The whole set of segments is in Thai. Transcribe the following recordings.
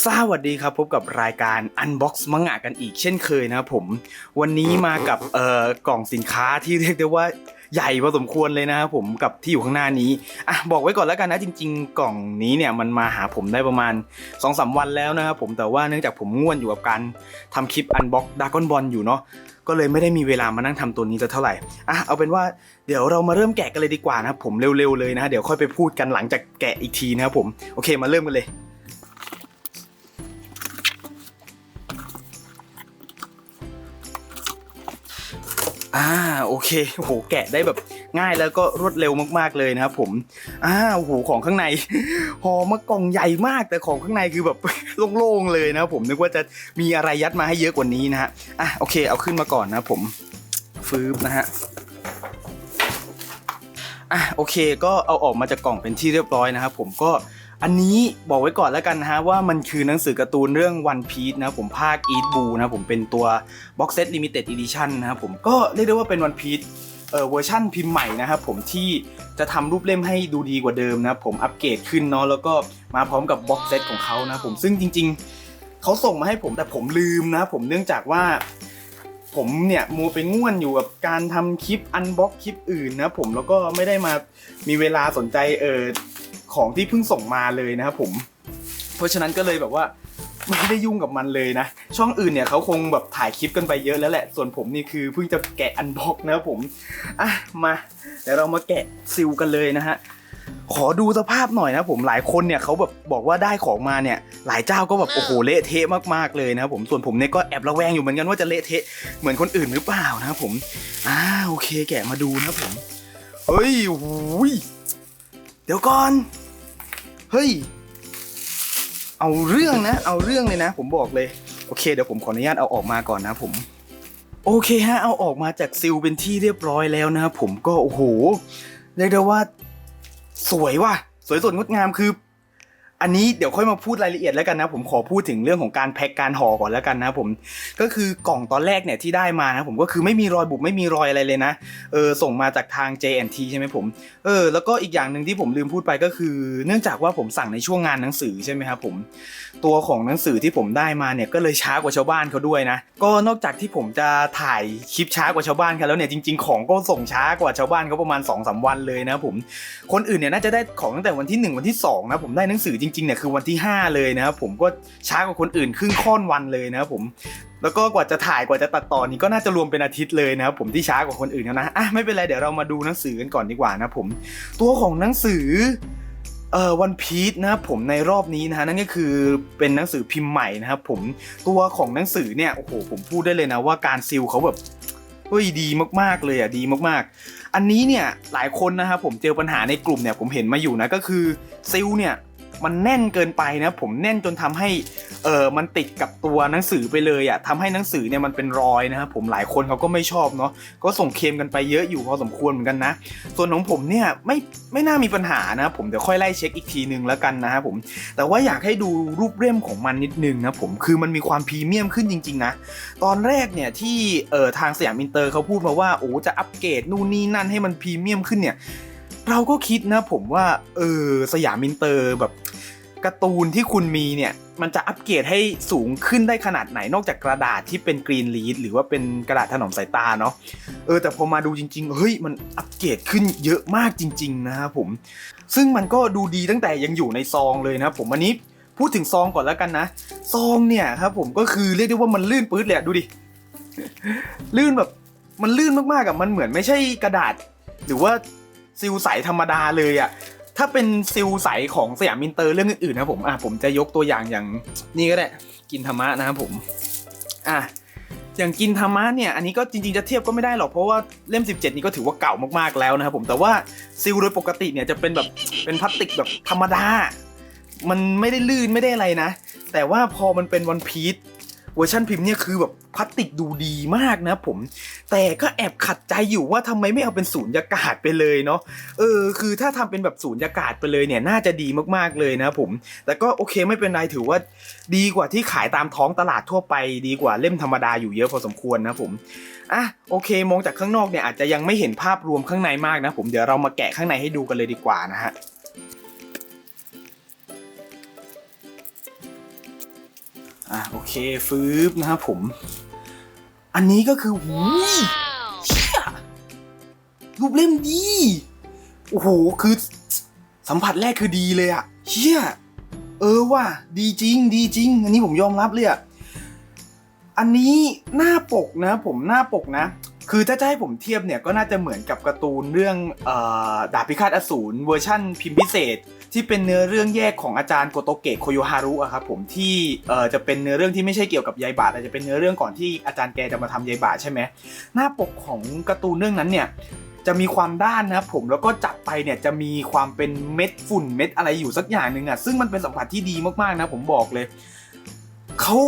สวัสดีครับพบกับรายการ Unbox มังงะกันอีกเช่นเคยนะครับผม วันนี้มากับเอ่อกล่องสินค้าที่เรียกได้ว่าใหญ่พอสมควรเลยนะครับผมกับที่อยู่ข้างหน้านี้อะบอกไว้ก่อนแล้วกันนะจริง ๆ กล่องนี้เนี่ยมันมาหาผมได้ประมาณ2อสวันแล้วนะครับผมแต่ว่าเนื่องจากผมง่วนอยู่กับการทำคลิป Unbox d r a g o n Ball อยู่เนาะก็เลยไม่ได้มีเวลามานั่งทำตัวนี้จะเท่าไหร่อะเอาเป็นว่าเดี๋ยวเรามาเริ่มแกะกันเลยดีกว่านะครับผมเร็วๆเลยนะเดี๋ยวค่อยไปพูดกันหลังจากแกะอีกทีนะครับผมโอเคมาเริ่มกันเลย อ่าโอเคโอ้โหแกะได้แบบง่ายแล้วก็รวดเร็วมากๆเลยนะครับผมอ่าโอ้โหของข้างในห่อมากล่องใหญ่มากแต่ของข้างในคือแบบโล่งๆเลยนะครับผมนึกว่าจะมีอะไรยัดมาให้เยอะกว่านี้นะฮะอะโอเคเอาขึ้นมาก่อนนะผมฟืบนะฮะอะโอเคก็เอาออกมาจากกล่องเป็นที่เรียบร้อยนะครับผมก็ อันนี้บอกไว้ก่อนแล้วกันนะฮะว่ามันคือหนังสือการ์ตูนเรื่อง One Piece นะผมภาค Eat Blue นะผมเป็นตัว Box Set Limited Edition นะครับผมก็เรียกได้ว่าเป็น One Piece เออเวอร์ชั่นพิมพ์ใหม่นะครับผมที่จะทำรูปเล่มให้ดูดีกว่าเดิมนะผมอัปเกรดขึ้นเนาะแล้วก็มาพร้อมกับบ็อกเซตของเขานะผมซึ่งจริง ๆเขาส่งมาให้ผมแต่ผมลืมนะผมเนื่องจากว่า ผมเนี่ยมัวไปง่วนอยู่กับการทำคลิปอันบ็อกคลิปอื่นนะผมแล้วก็ไม่ได้มามีเวลาสนใจเออ ของที่เพิ่งส่งมาเลยนะครับผม เพราะฉะนั้นก็เลยแบบว่าไม่ได้ยุ่งกับมันเลยนะ ช่องอื่นเนี่ยเขาคงแบบถ่ายคลิปกันไปเยอะแล้วแหละ ส่วนผมนี่คือเพิ่งจะแกะอันบ็อกนะครับผมอะมาเดี๋ยวเรามาแกะซิลกันเลยนะฮะขอดูสภาพหน่อยนะผมหลายคนเนี่ยเขาแบบบอกว่าได้ของมาเนี่ย หลายเจ้าก็แบบโอ้โหเละเทะมากๆเลยนะครับผมส่วนผมเนี่ยก็แอบระแวงอยู่เหมือนกันว่าจะเละเทะเหมือนคนอื่นหรือเปล่านะครับผมอ่าโอเคแกะมาดูนะครับผมเฮ้ยโอ้ยเดี๋ยวก่อน เฮ้ย เอาเรื่องนะ เอาเรื่องเลยนะ ผมบอกเลย โอเค เดี๋ยวผมขออนุญาตเอาออกมาก่อนนะผม โอเคฮะ เอาออกมาจากซิลเป็นที่เรียบร้อยแล้วนะครับผมก็โอ้โห เรียกได้ว่า สวยว่ะ สวยสดงดงามคือ อันนี้เดี๋ยวค่อยมาพูดรายละเอียดแล้วกันนะ ผมขอพูดถึงเรื่องของการแพ็คการห่อก่อนแล้วกันนะผมก็คือกล่องตอนแรกเนี่ยที่ได้มานะผมก็คือไม่มีรอยบุบไม่มีรอยอะไรเลยนะเออส่งมาจากทาง JNT ใช่ไหมผมเออแล้วก็อีกอย่างหนึ่งที่ผมลืมพูดไปก็คือ เนื่องจากว่าผมสั่งในช่วงงานหนังสือใช่ไหมครับผมตัวของหนังสือที่ผมได้มาเนี่ยก็เลยช้ากว่าชาวบ้านเขาด้วยนะ ก็นอกจากที่ผมจะถ่ายคลิปช้ากว่าชาวบ้านเขาแล้วเนี่ยจริง ๆ ของก็ส่งช้ากว่าชาวบ้านเขาประมาณ2อสวันเลยนะผมคนอื่นเนี่ยน่าจะได้ของตั้งแต่วันที่ 1 วันที่2นะผมได้หนังสือจริงๆเนี่ยคือวันที่ 5 เลยนะครับผมก็ช้ากว่าคนอื่นครึ่งค่อนวันเลยนะครับผมแล้วก็กว่าจะถ่ายกว่าจะตัดต่อนี่ก็น่าจะรวมเป็นอาทิตย์เลยนะครับผมที่ช้ากว่าคนอื่นเขานะอะไม่เป็นไรเดี๋ยวเรามาดูหนังสือกันก่อนดีกว่านะผมตัวของหนังสือเอ่อวันพีชนะครับผมในรอบนี้นะฮะนั่นก็คือเป็นหนังสือพิมพ์ใหม่นะครับผมตัวของหนังสือเนี่ยโอ้โหผมพูดได้เลยนะว่าการซิลเขาแบบเฮ้ยดีมากๆเลยอะดีมากๆ อันนี้เนี่ยหลายคนนะครับผมเจอปัญหาในกลุ่มเนี่ยผมเห็นมาอยู่นะก็คือซิลเนี่ย มันแน่นเกินไปนะผมแน่นจนทำให้เออมันติดกับตัวหนังสือไปเลยอะทำให้หนังสือเนี่ยมันเป็นรอยนะครับผมหลายคนเขาก็ไม่ชอบเนาะก็ส่งเคมกันไปเยอะอยู่พอสมควรเหมือนกันนะ ส่วนของผมเนี่ยไม่ไม่น่ามีปัญหานะผมเดี๋ยวค่อยไล่เช็คอีกทีนึงแล้วกันนะครับผมแต่ว่าอยากให้ดูรูปเล่มของมันนิดนึงนะผมคือมันมีความพรีเมียมขึ้นจริงๆนะตอนแรกเนี่ยที่เออทางสยามอินเตอร์เขาพูดมาว่าโอ้จะอัปเกรดนู่นนี่นั่นให้มันพรีเมียมขึ้นเนี่ยเราก็คิดนะผมว่าเออสยามอินเตอร์แบบ การ์ตูนที่คุณมีเนี่ยมันจะอัปเกรดให้สูงขึ้นได้ขนาดไหนนอกจากกระดาษที่เป็นกรีนลีดหรือว่าเป็นกระดาษถนอมสายตาเนาะเออแต่พอมาดูจริงๆเฮ้ยมันอัปเกรดขึ้นเยอะมากจริง ๆ นะครับผม ซึ่งมันก็ดูดีตั้งแต่ยังอยู่ในซองเลยนะครับผมอันนี้พูดถึงซองก่อนแล้วกันนะ ซองเนี่ยครับผมก็คือเรียกได้ว่ามันลื่นปื๊ดเลยอะดูดิลื่นแบบมันลื่นมากๆอะมันเหมือนไม่ใช่กระดาษ หรือว่าซิลใสธรรมดาเลยอะ ถ้าเป็นซิลใสของสยามมินเตอร์เรื่องอื่นๆนะผมอะผมจะยกตัวอย่างอย่างนี่ก็ได้กินธรรมะนะครับผมอะอย่างกินธรรมะเนี่ยอันนี้ก็จริงๆจะเทียบก็ไม่ได้หรอกเพราะว่าเล่ม 17 นี่ก็ถือว่าเก่ามากๆแล้วนะครับผมแต่ว่าซิลโดยปกติเนี่ยจะเป็นแบบเป็นพลาสติกแบบธรรมดา มันไม่ได้ลื่นไม่ได้อะไรนะ แต่ว่าพอมันเป็นวันพีซ เวอร์ชันพิมพ์เนี่ยคือแบบพลาสติกดูดีมากนะผม แต่ก็แอบขัดใจอยู่ว่าทำไมไม่เอาเป็นศูนยากาศไปเลยเนาะเออคือถ้าทำเป็นแบบศูนยากาศไปเลยเนี่ยน่าจะดีมากๆเลยนะผมแต่ก็โอเคไม่เป็นไรถือว่าดีกว่าที่ขายตามท้องตลาดทั่วไป ดีกว่าเล่มธรรมดาอยู่เยอะพอสมควรนะผมอะโอเค มองจากข้างนอกเนี่ยอาจจะยังไม่เห็นภาพรวมข้างในมากนะผมเดี๋ยวเรามาแกะข้างในให้ดูกันเลยดีกว่านะฮะ อะโอเคฟืบนะครับผม อันนี้ก็คือหูเชี่ยรูปเล่มดี โอ้โห คือสัมผัสแรกคือดีเลยอะเชี่ยเออว่ะดีจริง ดีจริง อันนี้ผมยอมรับเลยอะอันนี้หน้าปกนะผมหน้าปกนะ คือถ้าจะให้ผมเทียบเนี่ยก็น่าจะเหมือนกับการ์ตูนเรื่องออดาบพิฆาตอสูรเวอร์ชั่นพิมพ์พิเศษ ที่เป็นเนื้อเรื่องแยกของอาจารย์โกโตเกะโคโยฮารุอะครับผมที่จะเป็นเนื้อเรื่องที่ไม่ใช่เกี่ยวกับยายบาแต่จะเป็นเนื้อเรื่องก่อนที่อาจารย์แกจะมาทำยายบาใช่ไหมหน้าปกของการ์ตูนเรื่องนั้นเนี่ยจะมีความด้านนะครับผมแล้วก็จับไปเนี่ยจะมีความเป็นเม็ดฝุ่นเม็ดอะไรอยู่สักอย่างหนึ่งอะซึ่งมันเป็นสัมผัสที่ดีมากๆนะผมบอกเลยเขา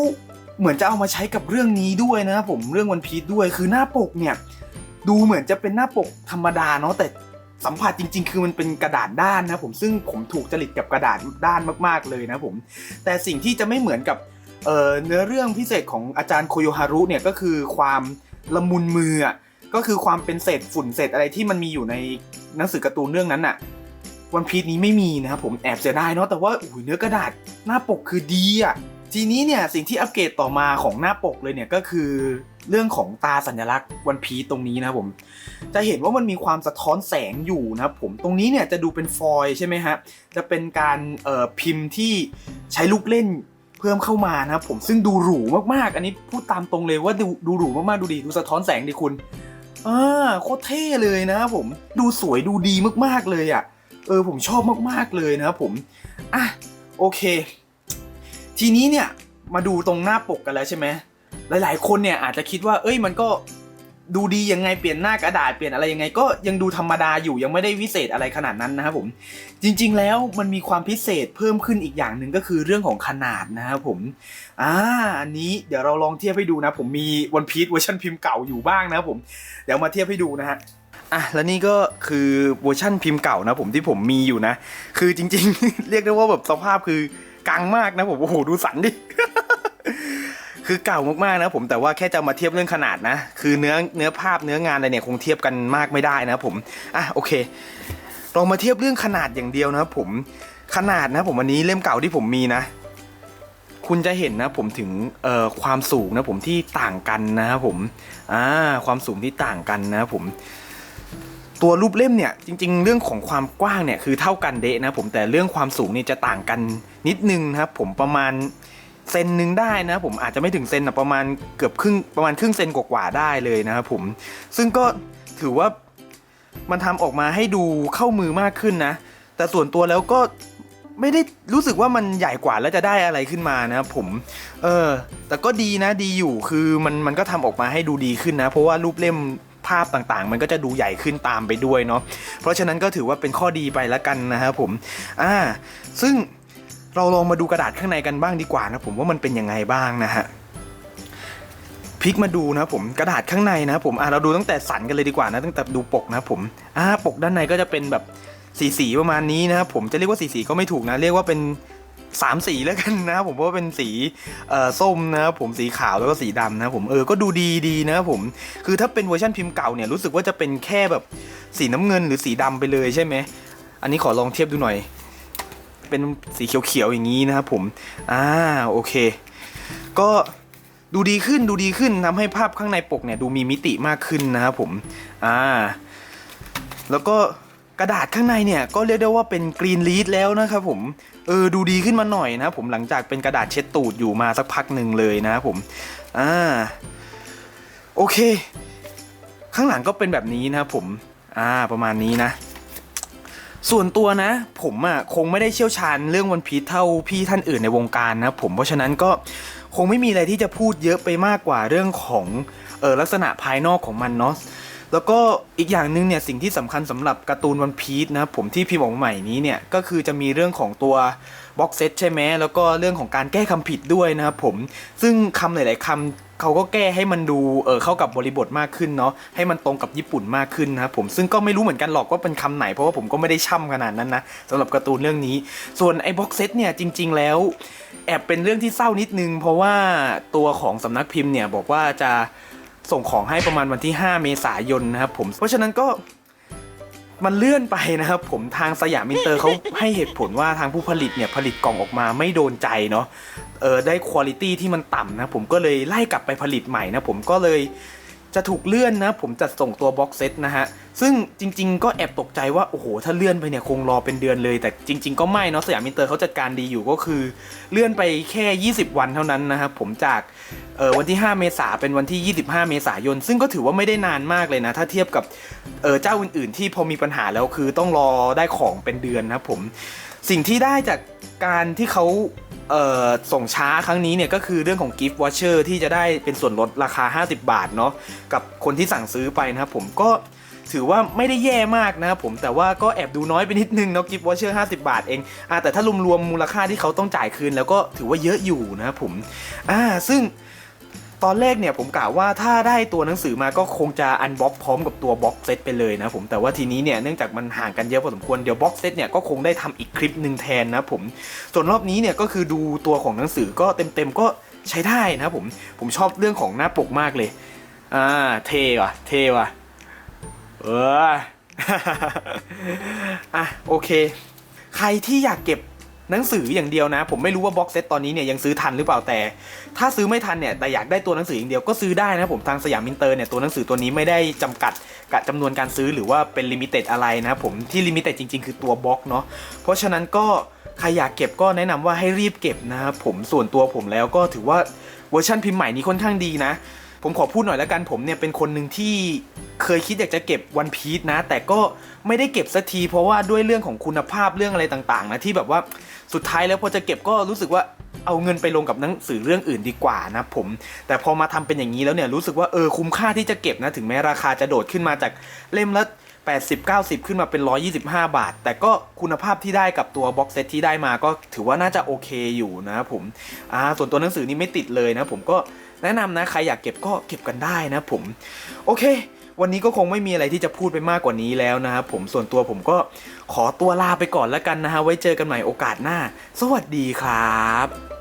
เหมือนจะเอามาใช้กับเรื่องนี้ด้วยนะผมเรื่องวันพี e ด้วยคือหน้าปกเนี่ยดูเหมือนจะเป็นหน้าปกธรรมดาเนาะแต่สัมผัสจริง ๆ คือมันเป็นกระดาษด้านนะผมซึ่งผมถูกจริตกับกระดาษด้านมากๆเลยนะผมแต่สิ่งที่จะไม่เหมือนกับเเนื้อเรื่องพิเศษของอาจารย์โคโยฮารุเนี่ยก็คือความละมุนมืออก็คือความเป็นเศษฝุ่นเศษอะไรที่มันมีอยู่ในหนังสือการ์ตูนเรื่องนั้นอะวันพีชนี้ไม่มีนะครับผมแอบเสียดายเนาะแต่ว่าอุ้ยเนื้อกระดาษหน้าปกคือดีอะ ทีนี้เนี่ยสิ่งที่อัปเกรดต่อมาของหน้าปกเลยเนี่ยก็คือเรื่องของตาสัญลักษณ์วันพีตรงนี้นะครับผม จะเห็นว่ามันมีความสะท้อนแสงอยู่นะครับผมตรงนี้เนี่ยจะดูเป็นฟอยล์ใช่ไหมฮะจะเป็นการพิมพ์ที่ใช้ลูกเล่นเพิ่มเข้ามานะครับผมซึ่งดูหรูมากๆ อันนี้พูดตามตรงเลยว่าดูดูหรูมากๆดูดีดูสะท้อนแสงดิคุณอ่าโคตรเท่เลยนะครับผมดูสวยดูดีมากๆเลยอะเออผมชอบมากๆเลยนะครับผมอะโอเค ทีนี้เนี่ยมาดูตรงหน้าปกกันแล้วใช่ไหมหลายๆ คนเนี่ยอาจจะคิดว่า เอ้ยมันก็ดูดียังไงเปลี่ยนหน้ากระดาษเปลี่ยนอะไรยังไง ก็ยังดูธรรมดาอยู่ยังไม่ได้วิเศษอะไรขนาดนั้นนะครับผมจริงๆแล้วมันมีความพิเศษเพิ่มขึ้นอีกอย่างหนึ่งก็คือเรื่องของขนาดนะครับผมอ่าอันนี้เดี๋ยวเราลองเทียบให้ดูนะ ผมมีวันพีซเวอร์ชันพิมพ์เก่าอยู่บ้างนะครับผมเดี๋ยวมาเทียบให้ดูนะฮะอะแล้วนี่ก็คือเวอร์ชั่นพิมพ์เก่านะผมที่ผมมีอยู่นะ คือจริงๆ เรียกได้ว่าแบบสภาพคือ กังมากนะผมโอ้โหดูสันดิ คือเก่ามากๆนะผมแต่ว่าแค่จะมาเทียบเรื่องขนาดนะ คือเนื้อเนื้อภาพเนื้องานอะไรเนี่ยคงเทียบกันมากไม่ได้นะผมอะโอเคเรามาเทียบเรื่องขนาดอย่างเดียวนะครับผมขนาดนะผมอันนี้เล่มเก่าที่ผมมีนะ คุณจะเห็นนะผมถึงเอ่อความสูงนะผมที่ต่างกันนะครับผมอ่าความสูงที่ต่างกันนะครับผม ตัวรูปเล่มเนี่ยจริง ๆ เรื่องของความกว้างเนี่ยคือเท่ากันเดะนะผมแต่เรื่องความสูงนี่จะต่างกันนิดนึงนะครับผมประมาณเซนหนึ่งได้นะผมอาจจะไม่ถึงเซนนะประมาณเกือบครึ่งประมาณครึ่งเซนกว่าๆได้เลยนะครับผมซึ่งก็ถือว่ามันทำออกมาให้ดูเข้ามือมากขึ้นนะ แต่ส่วนตัวแล้วก็ไม่ได้รู้สึกว่ามันใหญ่กว่าแล้วจะได้อะไรขึ้นมานะครับผม เออ แต่ก็ดีนะดีอยู่คือมันมันก็ทำออกมาให้ดูดีขึ้นนะ เพราะว่ารูปเล่ม ภาพต่างๆ มันก็จะดูใหญ่ขึ้นตามไปด้วยเนาะเพราะฉะนั้นก็ถือว่าเป็นข้อดีไปแล้วกันนะครับผมอ่าซึ่งเราลองมาดูกระดาษข้างในกันบ้างดีกว่านะผมว่ามันเป็นยังไงบ้างนะฮะพลิกมาดูนะผมกระดาษข้างในนะผมอ่าเราดูตั้งแต่สันกันเลยดีกว่านะตั้งแต่ดูปกนะผมอ่าปกด้านในก็จะเป็นแบบสีสีๆประมาณนี้นะครับผมจะเรียกว่าสีสีๆก็ไม่ถูกนะ เรียกว่าเป็น สามสีแล้วกันนะครับผมเพราะว่าเป็นสีส้มนะครับผมสีขาวแล้วก็สีดำนะผมเออก็ดูดีดีนะครับผมคือถ้าเป็นเวอร์ชันพิมพ์เก่าเนี่ยรู้สึกว่าจะเป็นแค่แบบสีน้ำเงินหรือสีดำไปเลยใช่ไหมอันนี้ขอลองเทียบดูหน่อย เป็นสีเขียวๆอย่างนี้นะครับผมอ่าโอเค ก็ดูดีขึ้นดูดีขึ้นทำให้ภาพข้างในปกเนี่ยดูมีมิติมากขึ้นนะครับผมอ่าแล้วก็กระดาษข้างในเนี่ยก็เรียกได้ว่าเป็นกรีนลีดแล้วนะครับผม เออดูดีขึ้นมาหน่อยนะครับผมหลังจากเป็นกระดาษเช็ดตูดอยู่มาสักพักหนึ่งเลยนะครับผมอ่าโอเค ข้างหลังก็เป็นแบบนี้นะครับผมอ่าประมาณนี้นะ ส่วนตัวนะ ผมอะคงไม่ได้เชี่ยวชาญเรื่องวันพีชเท่าพี่ท่านอื่นในวงการนะผมเพราะฉะนั้นก็คงไม่มีอะไรที่จะพูดเยอะไปมากกว่าเรื่องของเออลักษณะภายนอกของมันเนาะ แล้วก็อีกอย่างหนึ่งเนี่ยสิ่งที่สำคัญสำหรับการ์ตูนวันพีชนะครับผมที่พิมพ์ออกมาใหม่นี้เนี่ยก็คือจะมีเรื่องของตัวบ็อกเซตใช่ไหมแล้วก็เรื่องของการแก้คำผิดด้วยนะครับผมซึ่งคำหลาย ๆคำเขาก็แก้ให้มันดูเออเข้ากับบริบทมากขึ้นเนาะให้มันตรงกับญี่ปุ่นมากขึ้นนะครับผมซึ่งก็ไม่รู้เหมือนกันหรอกว่าเป็นคำไหนเพราะว่าผมก็ไม่ได้ช่ำขนาดนั้นนะสำหรับการ์ตูนเรื่องนี้ ส่วนไอ้บ็อกเซตเนี่ยจริง ๆ แล้วแอบเป็นเรื่องที่เศร้านิดนึง เพราะว่าตัวของสำนักพิมพ์เนี่ยบอกว่าจะ ส่งของให้ประมาณวันที่ 5 เมษายนนะครับผม เพราะฉะนั้นก็มันเลื่อนไปนะครับผมทางสยามมินเตอร์เขาให้เหตุผลว่าทางผู้ผลิตเนี่ยผลิตกล่องออกมาไม่โดนใจเนาะเออได้คุณภาพที่มันต่ำนะผมก็เลยไล่กลับไปผลิตใหม่นะผมก็เลย จะถูกเลื่อนนะ ผมจัดส่งตัวบ็อกเซตนะฮะ ซึ่งจริง ๆ ก็แอบตกใจว่า โอ้โห ถ้าเลื่อนไปเนี่ย คงรอเป็นเดือนเลย แต่จริง ๆ ก็ไม่เนาะสยามมินเตอร์เขาจัดการดีอยู่ก็คือ เลื่อนไปแค่ 20 วันเท่านั้นนะครับผมจากเออวันที่ 5 เมษาเป็นวันที่ 25 เมษายน ซึ่งก็ถือว่าไม่ได้นานมากเลยนะ ถ้าเทียบกับเออเจ้าอื่น ๆ ที่พอมีปัญหาแล้วคือต้องรอได้ของเป็นเดือนนะผมสิ่งที่ได้จากการที่เขา ส่งช้าครั้งนี้เนี่ยก็คือเรื่องของ gift voucher ที่จะได้เป็นส่วนลดราคา 50 บาทเนาะกับคนที่สั่งซื้อไปนะครับผมก็ถือว่าไม่ได้แย่มากนะครับผมแต่ว่าก็แอบดูน้อยไปนิดนึงเนาะ gift voucher 50 บาทเองอ่าแต่ถ้ารวมรวมูลค่าที่เขาต้องจ่ายคืน แล้วก็ถือว่าเยอะอยู่นะครับผมอ่าซึ่ง ตอนแรกเนี่ยผมกล่าวว่าถ้าได้ตัวหนังสือมาก็คงจะอันบ็อกพร้อมกับตัวบ็อกเซตไปเลยนะผมแต่ว่าทีนี้เนี่ยเนื่องจากมันห่างกันเยอะพอสมควรเดี๋ยวบ็อกเซตเนี่ยก็คงได้ทำอีกคลิปหนึ่งแทนนะผมส่วนรอบนี้เนี่ยก็คือดูตัวของหนังสือก็เต็มๆก็ใช้ได้นะผมผมชอบเรื่องของหน้าปกมากเลยอ่าเทว่ะเทว่ะเอออะโอเค ใครที่อยากเก็บ หนังสืออย่างเดียวนะ ผมไม่รู้ว่าบ็อกเซตตอนนี้เนี่ยยังซื้อทันหรือเปล่าแต่ ถ้าซื้อไม่ทันเนี่ยแต่อยากได้ตัวหนังสืออย่างเดียวก็ซื้อได้นะผมทางสยามมินเตอร์เนี่ยตัวหนังสือตัวนี้ไม่ได้จำกัดกับจำนวนการซื้อหรือว่าเป็นลิมิเต็ดอะไรนะผมที่ลิมิเต็ดจริงๆ คือตัวบ็อกเนาะเพราะฉะนั้นก็ใครอยากเก็บก็แนะนำว่าให้รีบเก็บนะครับผมส่วนตัวผมแล้วก็ถือว่าเวอร์ชันพิมพ์ใหม่นี้ค่อนข้างดีนะ ผมขอพูดหน่อยแล้วกันผมเนี่ยเป็นคนหนึ่งที่เคยคิดอยากจะเก็บวันพี e นะ แต่ก็ไม่ได้เก็บสักทีเพราะว่าด้วยเรื่องของคุณภาพเรื่องอะไรต่างๆนะที่แบบว่า สุดท้ายแล้วพอจะเก็บก็รู้สึกว่าเอาเงินไปลงกับหนังสือเรื่องอื่นดีกว่านะผม แต่พอมาทำเป็นอย่างนี้แล้วเนี่ยรู้สึกว่าเออคุ้มค่าที่จะเก็บนะถึงแม้ราคาจะโดดขึ้นมาจากเล่มละ80 90 ขึ้นมาเป็น 125 บาท แต่ก็คุณภาพที่ได้กับตัวบ็อกเซตที่ได้มาก็ถือว่าน่าจะโอเคอยู่นะผมอ่าส่วนตัวหนังสือนี่ไม่ติดเลยนะผมก็แนะนำนะใครอยากเก็บก็เก็บกันได้นะผม โอเค วันนี้ก็คงไม่มีอะไรที่จะพูดไปมากกว่านี้แล้วนะครับผมส่วนตัวผมก็ขอตัวลาไปก่อนแล้วกันนะฮะไว้เจอกันใหม่โอกาสหน้า สวัสดีครับ